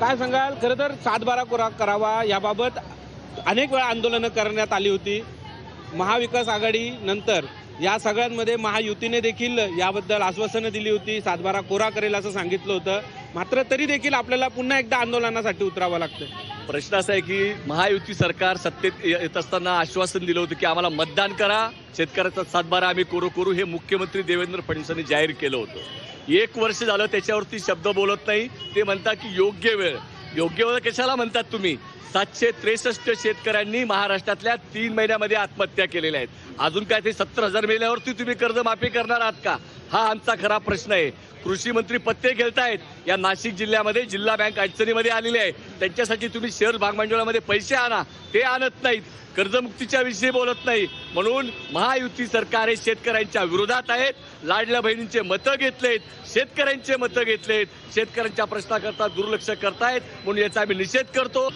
काय सांगाल? खरं तर सातबारा कोरा करावा. याबाबत अनेक वेळा आंदोलनं करण्यात आली होती. महाविकास आघाडी नंतर या सगळ्यांमध्ये महायुतीने देखील याबद्दल आश्वासनं दिली होती. सातबारा कोरा करेल असं सांगितलं होतं. मात्र तरी देखील आपल्याला पुन्हा एकदा आंदोलनासाठी उतरावं लागतं प्रश्न असा आहे की महायुती सरकार सत्तेत येत असताना आश्वासन दिलं होतं की आम्हाला मतदान करा. शेतकऱ्याचा सातबारा आम्ही करू करू हे मुख्यमंत्री देवेंद्र फडणवीसांनी जाहीर केलं होतं. एक वर्ष झालं त्याच्यावरती शब्द बोलत नाही. ते म्हणतात की योग्य वेळ. योग्य वेळ कशाला म्हणतात तुम्ही? सातशे त्रेसष्ट शेतकऱ्यांनी महाराष्ट्रातल्या तीन महिन्यामध्ये आत्महत्या केलेल्या आहेत. अजून काय ते सत्तर हजार मेल्यावरती तुम्ही कर्जमाफी करणार आहात का? हा आमचा खरा प्रश्न आहे. कृषी मंत्री पत्ते खेळतायत या नाशिक जिल्ह्यामध्ये जिल्हा बँक अडचणीमध्ये आलेली आहे. त्यांच्यासाठी तुम्ही शेअर भागभांडवलामध्ये पैसे आणा. ते आणत नाहीत. कर्जमुक्तीच्या विषयी बोलत नाही. म्हणून महायुती सरकार हे शेतकऱ्यांच्या विरोधात आहेत. लाडल्या बहिणींचे मतं घेतलेत. शेतकऱ्यांचे मतं घेतलेत. शेतकऱ्यांच्या प्रश्नाकरता दुर्लक्ष करतायत. म्हणून याचा आम्ही निषेध करतो.